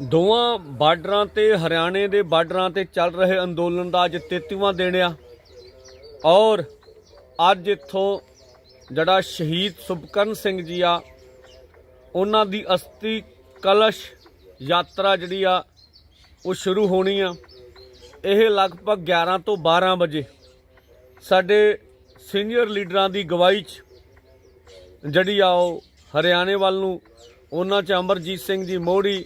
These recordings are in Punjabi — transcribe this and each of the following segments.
ਦੋਵਾਂ ਬਾਰਡਰਾਂ ਤੇ, ਹਰਿਆਣੇ ਦੇ ਬਾਰਡਰਾਂ ਤੇ ਚੱਲ ਰਹੇ ਅੰਦੋਲਨ ਦਾ ਅੱਜ 33ਵਾਂ ਦਿਨ ਆ। ਔਰ ਅੱਜ ਇੱਥੋਂ ਜਿਹੜਾ ਸ਼ਹੀਦ ਸੁਭਕਰਨ ਸਿੰਘ ਜੀ ਆ, ਉਹਨਾਂ ਦੀ ਅਸਥੀ ਕਲਸ਼ ਯਾਤਰਾ ਜਿਹੜੀ ਆ, ਉਹ ਸ਼ੁਰੂ ਹੋਣੀ ਆ। ਇਹ ਲਗਭਗ 11 ਤੋਂ 12 ਵਜੇ ਸਾਡੇ ਸੀਨੀਅਰ ਲੀਡਰਾਂ ਦੀ ਗਵਾਹੀ 'ਚ ਜਿਹੜੀ ਆ ਉਹ ਹਰਿਆਣੇ ਵੱਲ ਨੂੰ, ਉਹਨਾਂ 'ਚ ਅਮਰਜੀਤ ਸਿੰਘ ਜੀ ਮੋੜੀ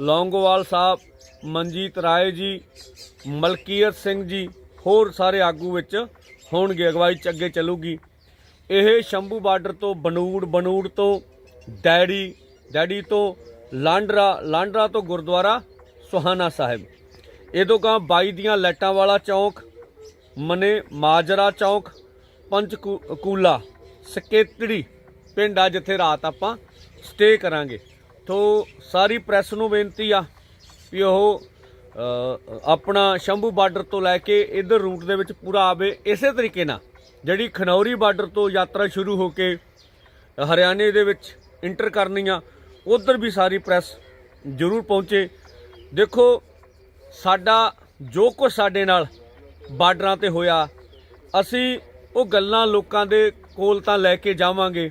ਲੌਂਗੋਵਾਲ ਸਾਹਿਬ, ਮਨਜੀਤ ਰਾਏ ਜੀ, ਮਲਕੀਅਤ ਸਿੰਘ ਜੀ, ਹੋਰ ਸਾਰੇ ਆਗੂ ਵਿੱਚ ਹੋਣਗੇ, ਅਗਵਾਈ ਚ ਅੱਗੇ ਚੱਲੂਗੀ। ਇਹ ਸ਼ੰਭੂ ਬਾਰਡਰ ਤੋਂ ਬਨੂੜ ਬਨੂੜ ਤੋਂ ਡੈਡੀ ਡੈਡੀ ਤੋਂ ਲਾਂਡਰਾ ਲਾਂਡਰਾ ਤੋਂ ਗੁਰਦੁਆਰਾ ਸੁਹਾਨਾ ਸਾਹਿਬ। ਇਹਦੋਂ ਕਾਂ 22 ਦੀਆਂ ਲਾਈਟਾਂ ਵਾਲਾ ਚੌਂਕ, ਮਨੇ ਮਾਜਰਾ ਚੌਂਕ ਪੰਚਕੂਲਾ ਸਕੇਤੜੀ ਪਿੰਡ ਆ, ਜਿੱਥੇ ਰਾਤ ਆਪਾਂ ਸਟੇ ਕਰਾਂਗੇ। ਤੋ ਸਾਰੀ ਪ੍ਰੈਸ ਨੂੰ ਬੇਨਤੀ ਆ ਵੀ ਉਹ ਆਪਣਾ ਸ਼ੰਭੂ ਬਾਰਡਰ ਤੋਂ ਲੈ ਕੇ ਇਧਰ ਰੂਟ ਦੇ ਵਿੱਚ ਪੂਰਾ ਆਵੇ, ਇਸੇ ਤਰੀਕੇ ਨਾਲ ਜਿਹੜੀ ਖਨੌਰੀ ਬਾਰਡਰ ਤੋਂ ਯਾਤਰਾ ਸ਼ੁਰੂ ਹੋ ਕੇ ਹਰਿਆਣੇ ਦੇ ਵਿੱਚ ਇੰਟਰ ਕਰਨੀ ਆ ਉਧਰ ਵੀ ਸਾਰੀ ਪ੍ਰੈਸ ਜ਼ਰੂਰ ਪਹੁੰਚੇ। ਦੇਖੋ, ਸਾਡਾ ਜੋ ਕੁਝ ਸਾਡੇ ਨਾਲ ਬਾਰਡਰਾਂ ਤੇ ਹੋਇਆ, ਅਸੀਂ ਉਹ ਗੱਲਾਂ ਲੋਕਾਂ ਦੇ ਕੋਲ ਤਾਂ ਲੈ ਕੇ ਜਾਵਾਂਗੇ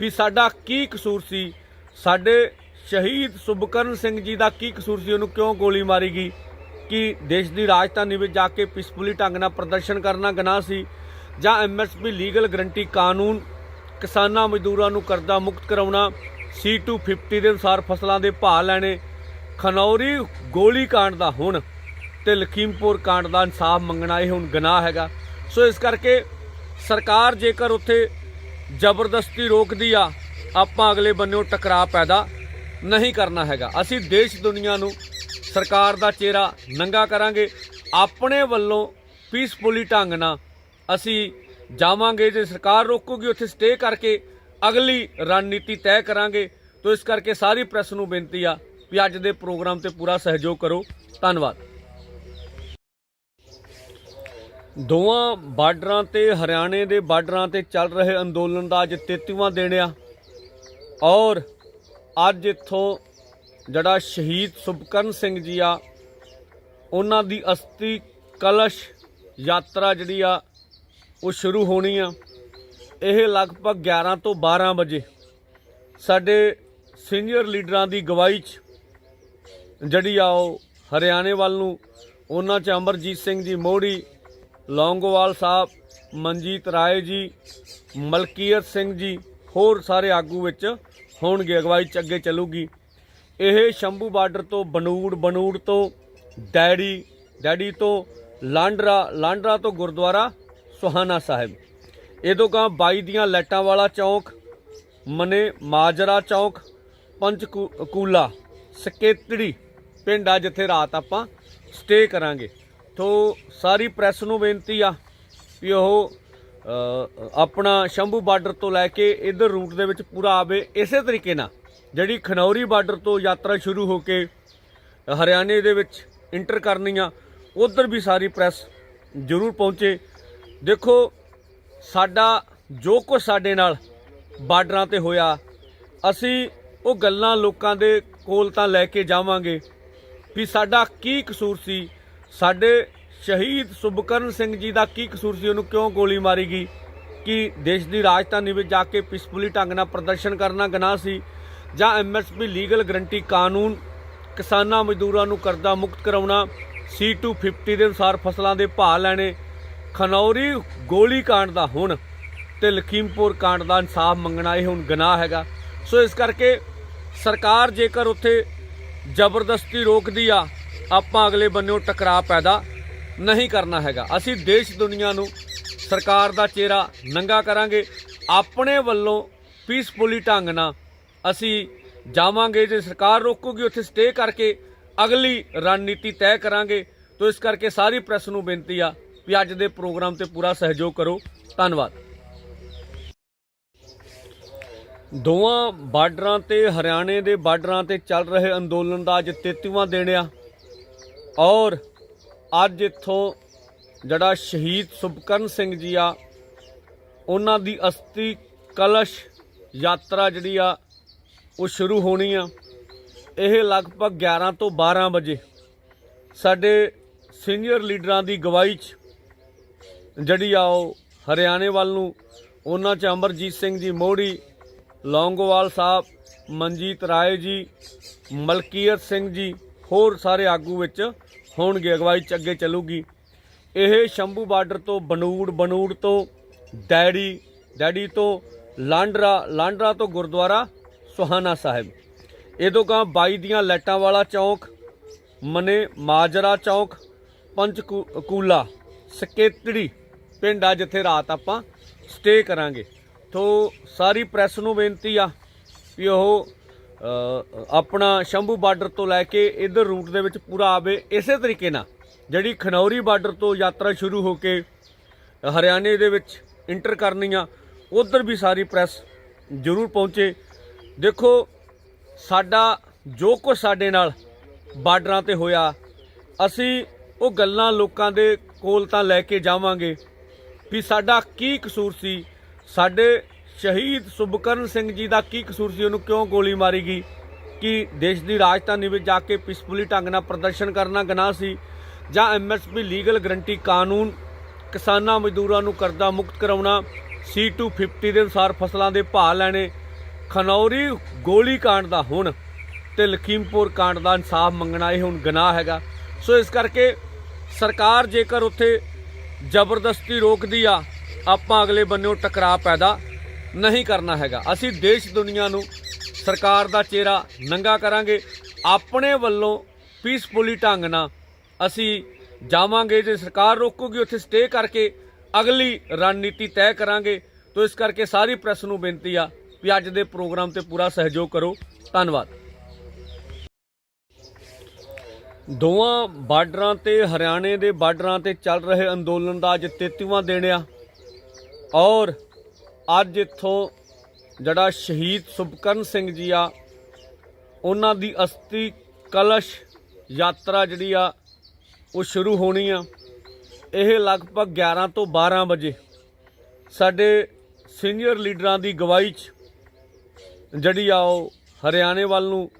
ਵੀ ਸਾਡਾ ਕੀ ਕਸੂਰ ਸੀ ਸਾਡੇ ਸ਼ਹੀਦ ਸੁਭਕਰਨ ਸਿੰਘ ਜੀ ਦਾ ਕੀ ਕਸੂਰ ਸੀ? ਉਹਨੂੰ ਕਿਉਂ ਗੋਲੀ ਮਾਰੀ ਗਈ? ਕਿ ਦੇਸ਼ ਦੀ ਰਾਜਧਾਨੀ ਵਿੱਚ ਜਾ ਕੇ ਪੀਸਫੁਲੀ ਢੰਗ ਨਾਲ ਪ੍ਰਦਰਸ਼ਨ ਕਰਨਾ ਗਨਾਹ ਸੀ? ਜਾਂ ਐਮਐਸਪੀ ਲੀਗਲ ਗਰੰਟੀ ਕਾਨੂੰਨ ਕਿਸਾਨਾਂ ਮਜ਼ਦੂਰਾਂ ਨੂੰ ਕਰਜ਼ਾ ਮੁਕਤ ਕਰਾਉਣਾ C250 ਦੇ ਅਨੁਸਾਰ ਫਸਲਾਂ ਦੇ ਭਾਅ ਲੈਣੇ, ਖਨੌਰੀ ਗੋਲੀ ਕਾਂਡ ਦਾ ਹੁਣ ਤੇ ਲਖੀਮਪੁਰ ਕਾਂਡ ਦਾ ਇਨਸਾਫ ਮੰਗਣਾ, ਇਹ ਹੁਣ ਗਨਾਹ ਹੈਗਾ। ਸੋ ਇਸ ਕਰਕੇ ਸਰਕਾਰ ਜੇਕਰ ਉੱਥੇ ਜ਼ਬਰਦਸਤੀ ਰੋਕਦੀ ਆ ਆਪਾਂ ਅਗਲੇ ਬੰਨਿਓ ਟਕਰਾਅ ਪੈਦਾ ਨਹੀਂ ਕਰਨਾ ਹੈਗਾ। ਅਸੀਂ ਦੇਸ਼ ਦੁਨੀਆ ਨੂੰ ਸਰਕਾਰ ਦਾ ਚਿਹਰਾ ਨੰਗਾ ਕਰਾਂਗੇ। ਆਪਣੇ ਵੱਲੋਂ ਪੀਸਫੁਲੀ ਢੰਗ ਨਾਲ ਅਸੀਂ ਜਾਵਾਂਗੇ। ਜੇ ਸਰਕਾਰ ਰੋਕੂਗੀ, ਉੱਥੇ ਸਟੇ ਕਰਕੇ ਅਗਲੀ ਰਣਨੀਤੀ ਤੈਅ ਕਰਾਂਗੇ। ਤੋਂ ਇਸ ਕਰਕੇ ਸਾਰੀ ਪ੍ਰੈਸ ਨੂੰ ਬੇਨਤੀ ਆ ਵੀ ਅੱਜ ਦੇ ਪ੍ਰੋਗਰਾਮ ਤੇ ਪੂਰਾ ਸਹਿਯੋਗ ਕਰੋ। ਧੰਨਵਾਦ। ਦੋਵਾਂ ਬਾਰਡਰਾਂ ਤੇ, ਹਰਿਆਣੇ ਦੇ ਬਾਰਡਰਾਂ ਤੇ ਚੱਲ ਰਹੇ ਅੰਦੋਲਨ ਦਾ ਅੱਜ 33ਵਾਂ ਦਿਨ ਆ। ਔਰ ਅੱਜ ਇੱਥੋਂ ਜਿਹੜਾ ਸ਼ਹੀਦ ਸੁਭਕਰਨ ਸਿੰਘ ਜੀ ਆ, ਉਹਨਾਂ ਦੀ ਅਸਥੀ ਕਲਸ਼ ਯਾਤਰਾ ਜਿਹੜੀ ਆ, ਉਹ ਸ਼ੁਰੂ ਹੋਣੀ ਆ। ਇਹ ਲਗਭਗ 11 ਤੋਂ 12 ਵਜੇ ਸਾਡੇ ਸੀਨੀਅਰ ਲੀਡਰਾਂ ਦੀ ਗਵਾਹੀ 'ਚ ਜਿਹੜੀ ਆ, ਉਹ ਹਰਿਆਣੇ ਵੱਲ ਨੂੰ ਉਹਨਾਂ 'ਚ ਅਮਰਜੀਤ ਸਿੰਘ ਜੀ ਮੋੜੀ ਲੌਂਗੋਵਾਲ ਸਾਹਿਬ, ਮਨਜੀਤ ਰਾਏ ਜੀ, ਮਲਕੀਅਤ ਸਿੰਘ ਜੀ, ਹੋਰ ਸਾਰੇ ਆਗੂ ਵਿੱਚ ਹੋਣਗੇ, ਅਗਵਾਈ ਚ ਅੱਗੇ ਚੱਲੂਗੀ। ਇਹ ਸ਼ੰਭੂ ਬਾਰਡਰ ਤੋਂ ਬਨੂੜ ਬਨੂੜ ਤੋਂ ਡੈਡੀ ਡੈਡੀ ਤੋਂ ਲਾਂਡਰਾ ਲਾਂਡਰਾ ਤੋਂ ਗੁਰਦੁਆਰਾ ਸੁਹਾਨਾ ਸਾਹਿਬ। ਇਹਦੋਂ ਕਾਂ 22 ਦੀਆਂ ਲਾਈਟਾਂ ਵਾਲਾ ਚੌਂਕ, ਮਨੇ ਮਾਜਰਾ ਚੌਂਕ ਪੰਚਕੂਲਾ ਸਕੇਤੜੀ ਪਿੰਡ ਆ ਜਿੱਥੇ ਰਾਤ ਆਪਾਂ ਸਟੇ ਕਰਾਂਗੇ। ਤੋ ਸਾਰੀ ਪ੍ਰੈਸ ਨੂੰ ਬੇਨਤੀ ਆ ਵੀ ਉਹ ਆਪਣਾ ਸ਼ੰਭੂ ਬਾਰਡਰ ਤੋਂ ਲੈ ਕੇ ਇਧਰ ਰੂਟ ਦੇ ਵਿੱਚ ਪੂਰਾ ਆਵੇ, ਇਸੇ ਤਰੀਕੇ ਨਾਲ ਜਿਹੜੀ ਖਨੌਰੀ ਬਾਰਡਰ ਤੋਂ ਯਾਤਰਾ ਸ਼ੁਰੂ ਹੋ ਕੇ ਹਰਿਆਣੇ ਦੇ ਵਿੱਚ ਇੰਟਰ ਕਰਨੀ ਆ ਉਧਰ ਵੀ ਸਾਰੀ ਪ੍ਰੈਸ ਜ਼ਰੂਰ ਪਹੁੰਚੇ। ਦੇਖੋ, ਸਾਡਾ ਜੋ ਕੁਝ ਸਾਡੇ ਨਾਲ ਬਾਰਡਰਾਂ ਤੇ ਹੋਇਆ, ਅਸੀਂ ਉਹ ਗੱਲਾਂ ਲੋਕਾਂ ਦੇ ਕੋਲ ਤਾਂ ਲੈ ਕੇ ਜਾਵਾਂਗੇ ਵੀ ਸਾਡਾ ਕੀ ਕਸੂਰ ਸੀ, ਸਾਡੇ ਸ਼ਹੀਦ ਸੁਭਕਰਨ ਸਿੰਘ ਜੀ ਦਾ ਕੀ ਕਸੂਰ ਸੀ? ਉਹਨੂੰ ਕਿਉਂ ਗੋਲੀ ਮਾਰੀ ਗਈ? ਕਿ ਦੇਸ਼ ਦੀ ਰਾਜਧਾਨੀ ਵਿੱਚ ਜਾ ਕੇ ਪੀਸਫੁਲੀ ਢੰਗ ਨਾਲ ਪ੍ਰਦਰਸ਼ਨ ਕਰਨਾ ਗੁਨਾਹ ਸੀ? ਜਾਂ ਐਮਐਸਪੀ ਲੀਗਲ ਗਰੰਟੀ ਕਾਨੂੰਨ ਕਿਸਾਨਾਂ ਮਜ਼ਦੂਰਾਂ ਨੂੰ ਕਰਜ਼ਾ ਮੁਕਤ ਕਰਾਉਣਾ C250 ਦੇ ਅਨੁਸਾਰ ਫਸਲਾਂ ਦੇ ਭਾਅ ਲੈਣੇ, ਖਨੌਰੀ ਗੋਲੀ ਕਾਂਡ ਦਾ ਹੁਣ ਤੇ ਲਖੀਮਪੁਰ ਕਾਂਡ ਦਾ ਇਨਸਾਫ ਮੰਗਣਾ, ਇਹ ਹੁਣ ਗਨਾਹ ਹੈਗਾ। ਸੋ ਇਸ ਕਰਕੇ ਸਰਕਾਰ ਜੇਕਰ ਉੱਥੇ ਜ਼ਬਰਦਸਤੀ ਰੋਕਦੀ ਆ, ਆਪਾਂ ਅਗਲੇ ਬੰਨਿਓ ਟਕਰਾਅ ਪੈਦਾ ਨਹੀਂ ਕਰਨਾ ਹੈਗਾ। ਅਸੀਂ ਦੇਸ਼ ਦੁਨੀਆ ਨੂੰ ਸਰਕਾਰ ਦਾ ਚਿਹਰਾ ਨੰਗਾ ਕਰਾਂਗੇ। ਆਪਣੇ ਵੱਲੋਂ ਪੀਸਫੁਲੀ ਢੰਗ ਨਾਲ ਅਸੀਂ ਜਾਵਾਂਗੇ, ਜੇ ਸਰਕਾਰ ਰੋਕੂਗੀ, ਉੱਥੇ ਸਟੇ ਕਰਕੇ ਅਗਲੀ ਰਣਨੀਤੀ ਤੈਅ ਕਰਾਂਗੇ। ਤੋਂ ਇਸ ਕਰਕੇ ਸਾਰੀ ਪ੍ਰੈਸ ਨੂੰ ਬੇਨਤੀ ਆ ਵੀ ਅੱਜ ਦੇ ਪ੍ਰੋਗਰਾਮ ਤੇ ਪੂਰਾ ਸਹਿਯੋਗ ਕਰੋ। ਧੰਨਵਾਦ। ਦੋਵਾਂ ਬਾਰਡਰਾਂ ਤੇ, ਹਰਿਆਣੇ ਦੇ ਬਾਰਡਰਾਂ ਤੇ ਚੱਲ ਰਹੇ ਅੰਦੋਲਨ ਦਾ ਅੱਜ 33ਵਾਂ ਦਿਨ ਆ। ਔਰ ਅੱਜ ਇੱਥੋਂ ਜਿਹੜਾ ਸ਼ਹੀਦ ਸੁਭਕਰਨ ਸਿੰਘ ਜੀ ਆ, ਉਹਨਾਂ ਦੀ ਅਸਥੀ ਕਲਸ਼ ਯਾਤਰਾ ਜਿਹੜੀ ਆ, ਉਹ ਸ਼ੁਰੂ ਹੋਣੀ ਆ। ਇਹ ਲਗਭਗ 11 ਤੋਂ 12 ਵਜੇ ਸਾਡੇ ਸੀਨੀਅਰ ਲੀਡਰਾਂ ਦੀ ਗਵਾਹੀ 'ਚ ਜਿਹੜੀ ਆ ਉਹ ਹਰਿਆਣੇ ਵੱਲ ਨੂੰ, ਉਹਨਾਂ 'ਚ ਅਮਰਜੀਤ ਸਿੰਘ ਜੀ ਮੋੜੀ ਲੌਂਗੋਵਾਲ ਸਾਹਿਬ, ਮਨਜੀਤ ਰਾਏ ਜੀ, ਮਲਕੀਅਤ ਸਿੰਘ ਜੀ, ਹੋਰ ਸਾਰੇ ਆਗੂ ਵਿੱਚ ਹੋਣਗੇ, ਅਗਵਾਈ 'ਚ ਅੱਗੇ ਚੱਲੂਗੀ। ਇਹ ਸ਼ੰਭੂ ਬਾਰਡਰ ਤੋਂ ਬਨੂੜ ਬਨੂੜ ਤੋਂ ਡੈਡੀ ਡੈਡੀ ਤੋਂ ਲਾਂਡਰਾ ਲਾਂਡਰਾ ਤੋਂ ਗੁਰਦੁਆਰਾ ਸੁਹਾਨਾ ਸਾਹਿਬ। ਇਹਦੋਂ ਕਾਂ 22 ਦੀਆਂ ਲਾਈਟਾਂ ਵਾਲਾ ਚੌਂਕ, ਮਨੇ ਮਾਜਰਾ ਚੌਂਕ ਪੰਚਕੂਲਾ ਸਕੇਤੜੀ ਪਿੰਡ ਆ ਜਿੱਥੇ ਰਾਤ ਆਪਾਂ ਸਟੇ ਕਰਾਂਗੇ। ਤੋਂ ਸਾਰੀ ਪ੍ਰੈਸ ਨੂੰ ਬੇਨਤੀ ਆ ਵੀ ਉਹ ਆਪਣਾ ਸ਼ੰਭੂ ਬਾਰਡਰ ਤੋਂ ਲੈ ਕੇ ਇਧਰ ਰੂਟ ਦੇ ਵਿੱਚ ਪੂਰਾ ਆਵੇ, ਇਸੇ ਤਰੀਕੇ ਨਾਲ ਜਿਹੜੀ ਖਨੌਰੀ ਬਾਰਡਰ ਤੋਂ ਯਾਤਰਾ ਸ਼ੁਰੂ ਹੋ ਕੇ ਹਰਿਆਣੇ ਦੇ ਵਿੱਚ ਇੰਟਰ ਕਰਨੀ ਆ ਉਧਰ ਵੀ ਸਾਰੀ ਪ੍ਰੈਸ ਜ਼ਰੂਰ ਪਹੁੰਚੇ। ਦੇਖੋ, ਸਾਡਾ ਜੋ ਕੁਝ ਸਾਡੇ ਨਾਲ ਬਾਰਡਰਾਂ ਤੇ ਹੋਇਆ, ਅਸੀਂ ਉਹ ਗੱਲਾਂ ਲੋਕਾਂ ਦੇ ਕੋਲ ਤਾਂ ਲੈ ਕੇ ਜਾਵਾਂਗੇ ਵੀ ਸਾਡਾ ਕੀ ਕਸੂਰ ਸੀ, ਸਾਡੇ ਸ਼ਹੀਦ ਸੁਭਕਰਨ ਸਿੰਘ ਜੀ ਦਾ ਕੀ ਕਸੂਰ ਸੀ? ਉਹਨੂੰ ਕਿਉਂ ਗੋਲੀ ਮਾਰੀ ਗਈ? ਕਿ ਦੇਸ਼ ਦੀ ਰਾਜਧਾਨੀ ਵਿੱਚ ਜਾ ਕੇ ਪੀਸਫੁਲੀ ਢੰਗ ਨਾਲ ਪ੍ਰਦਰਸ਼ਨ ਕਰਨਾ ਗਨਾਹ ਸੀ? ਜਾਂ ਐਮਐਸਪੀ ਲੀਗਲ ਗਰੰਟੀ ਕਾਨੂੰਨ ਕਿਸਾਨਾਂ ਮਜ਼ਦੂਰਾਂ ਨੂੰ ਕਰਜ਼ਾ ਮੁਕਤ ਕਰਾਉਣਾ C250 ਦੇ ਅਨੁਸਾਰ ਫਸਲਾਂ ਦੇ ਭਾਅ ਲੈਣੇ, ਖਨੌਰੀ ਗੋਲੀ ਕਾਂਡ ਦਾ ਹੁਣ ਤੇ ਲਖੀਮਪੁਰ ਕਾਂਡ ਦਾ ਇਨਸਾਫ ਮੰਗਣਾ, ਇਹ ਹੁਣ ਗਨਾਹ ਹੈਗਾ। ਸੋ ਇਸ ਕਰਕੇ ਸਰਕਾਰ ਜੇਕਰ ਉੱਥੇ ਜ਼ਬਰਦਸਤੀ ਰੋਕਦੀ ਆ, ਆਪਾਂ ਅਗਲੇ ਬੰਨਿਓ ਟਕਰਾਅ ਪੈਦਾ ਨਹੀਂ ਕਰਨਾ ਹੈਗਾ। ਅਸੀਂ ਦੇਸ਼ ਦੁਨੀਆ ਨੂੰ ਸਰਕਾਰ ਦਾ ਚਿਹਰਾ ਨੰਗਾ ਕਰਾਂਗੇ। ਆਪਣੇ ਵੱਲੋਂ ਪੀਸਫੁਲੀ ਢੰਗ ਨਾਲ ਅਸੀਂ ਜਾਵਾਂਗੇ। ਜੇ ਸਰਕਾਰ ਰੋਕੂਗੀ, ਉੱਥੇ ਸਟੇ ਕਰਕੇ ਅਗਲੀ ਰਣਨੀਤੀ ਤੈਅ ਕਰਾਂਗੇ। ਤੋਂ ਇਸ ਕਰਕੇ ਸਾਰੀ ਪ੍ਰੈਸ ਨੂੰ ਬੇਨਤੀ ਆ ਵੀ ਅੱਜ ਦੇ ਪ੍ਰੋਗਰਾਮ ਤੇ ਪੂਰਾ ਸਹਿਯੋਗ ਕਰੋ। ਧੰਨਵਾਦ। ਦੋਵਾਂ ਬਾਰਡਰਾਂ ਤੇ, ਹਰਿਆਣੇ ਦੇ ਬਾਰਡਰਾਂ ਤੇ ਚੱਲ ਰਹੇ ਅੰਦੋਲਨ ਦਾ ਅੱਜ 33ਵਾਂ ਦਿਨ ਆ। ਔਰ ਅੱਜ ਇੱਥੋਂ ਜਿਹੜਾ ਸ਼ਹੀਦ ਸੁਭਕਰਨ ਸਿੰਘ ਜੀ ਆ, ਉਹਨਾਂ ਦੀ ਅਸਥੀ ਕਲਸ਼ ਯਾਤਰਾ ਜਿਹੜੀ ਆ, ਉਹ ਸ਼ੁਰੂ ਹੋਣੀ ਆ। ਇਹ ਲਗਭਗ 11 ਤੋਂ 12 ਵਜੇ ਸਾਡੇ ਸੀਨੀਅਰ ਲੀਡਰਾਂ ਦੀ ਗਵਾਹੀ 'ਚ ਜਿਹੜੀ ਆ ਉਹ ਹਰਿਆਣੇ ਵੱਲ ਨੂੰ,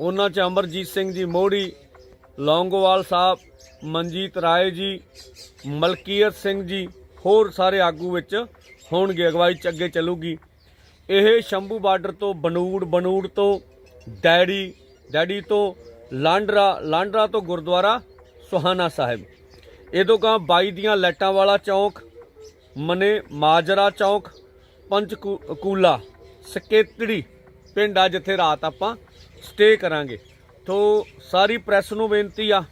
ਉਹਨਾਂ 'ਚ ਅਮਰਜੀਤ ਸਿੰਘ ਜੀ ਮੋੜੀ ਲੌਂਗੋਵਾਲ ਸਾਹਿਬ, ਮਨਜੀਤ ਰਾਏ ਜੀ, ਮਲਕੀਅਤ ਸਿੰਘ ਜੀ, ਹੋਰ ਸਾਰੇ ਆਗੂ ਵਿੱਚ ਹੋਣਗੇ, ਅਗਵਾਈ 'ਚ ਅੱਗੇ ਚੱਲੂਗੀ। ਇਹ ਸ਼ੰਭੂ ਬਾਰਡਰ ਤੋਂ ਬਨੂੜ ਬਨੂੜ ਤੋਂ ਡੈਡੀ ਡੈਡੀ ਤੋਂ ਲਾਂਡਰਾ ਲਾਂਡਰਾ ਤੋਂ ਗੁਰਦੁਆਰਾ ਸੁਹਾਨਾ ਸਾਹਿਬ। ਇਹਦੋਂ ਕਾਂ 22 ਦੀਆਂ ਲਾਈਟਾਂ ਵਾਲਾ ਚੌਂਕ, ਮਨੇ ਮਾਜਰਾ ਚੌਂਕ ਪੰਚਕੂਲਾ ਸਕੇਤੜੀ ਪਿੰਡ ਆ ਜਿੱਥੇ ਰਾਤ ਆਪਾਂ ਸਟੇ ਕਰਾਂਗੇ। ਤੋਂ ਸਾਰੀ ਪ੍ਰੈਸ ਨੂੰ ਬੇਨਤੀ ਆ